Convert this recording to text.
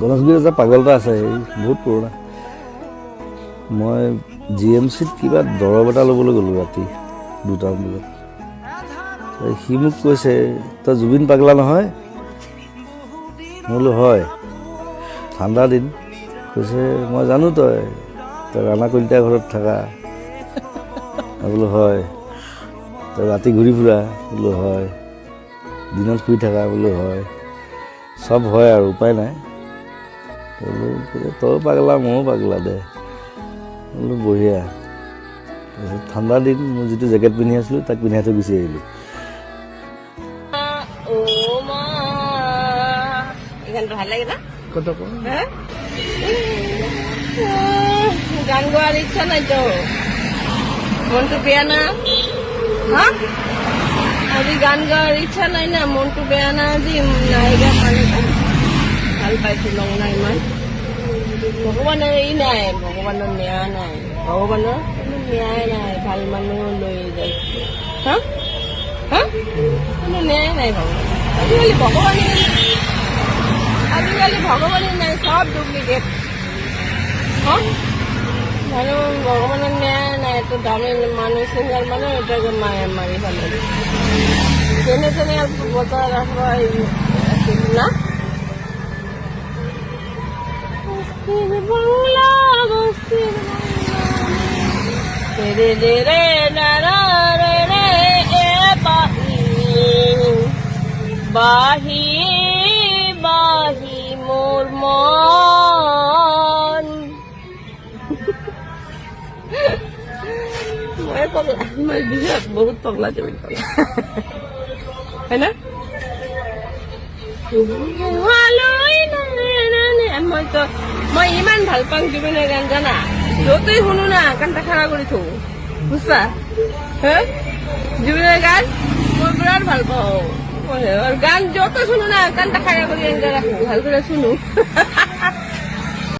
গণেশগুৰিত এটা পাগল এটা আছে এই বহুত পুৰণা। মই জি এম চিত কিবা দৰৱ এটা ল'বলৈ গ'লোঁ ৰাতি দুটামান বজাত। সি মোক কৈছে তই জুবিন পাগলা নহয়? মই বোলো হয়। ঠাণ্ডা দিন। কৈছে মই জানো তই তই ৰাণা কলিতা ঘৰত থাকা। মই বোলো হয়। তই ৰাতি ঘূৰি ফুৰা। বোলো হয়। দিনত শুই থাকা বোলো হয়। চব হয় আৰু উপায় নাই। বোলো কৈছে, তই পাগলা ময়ো পাগলা দে। বোলো বঢ়িয়া। তাৰপিছত ঠাণ্ডা দিন মই যিটো জেকেট পিন্ধি আছিলোঁ তাক পিন্ধাই থৈ গুচি আহিলোঁ। হ্যাঁ গান গোৱাৰ ইচ্ছা নাই তো মনটো বেয়া না? আজি গান গোৱাৰ ইচ্ছা নাই না, মনটো বেয়া না আজি নাইগা পালে ভালো পাইছো লং না ইমান। ভগৱানৰ ই নাই, ভগৱানৰ ন্যায় নাই। ভগৱানৰ ন্যায় নাই, ভালো মানুহ লৈ যায়। হা? হা? কোনো ন্যায় নাই ভগৱান। আজিকালি ভগৱানে আজিকালি ভগৱানে নাই সব ডুপ্লিকেট। হা? মানুহ ভগৱানৰ ন্যায় নাই তো দামী মানুহ চিংগাৰ মানুহ এটাকে মায়ে মাৰি পেলালে যেনে তেনে বজাৰ ৰাখবা না? বাহি। বাহি বাহি, মোর মন। মই পগলা মই বিৰাট বহুত পগলা তুমি হয় না? মই ইমান ভালো পাওঁ জুবিনৰ গান জানা। য'তেই শুনো না, কাণটা খাৰা কৰি থওঁ। বুজছা? হে? জুবিনৰ গান মই বিৰাট ভালো পাওঁ। গান য'তে শুনো না, কাণটা খাৰা কৰি ৰাখো। ভালো কৰি শুনো।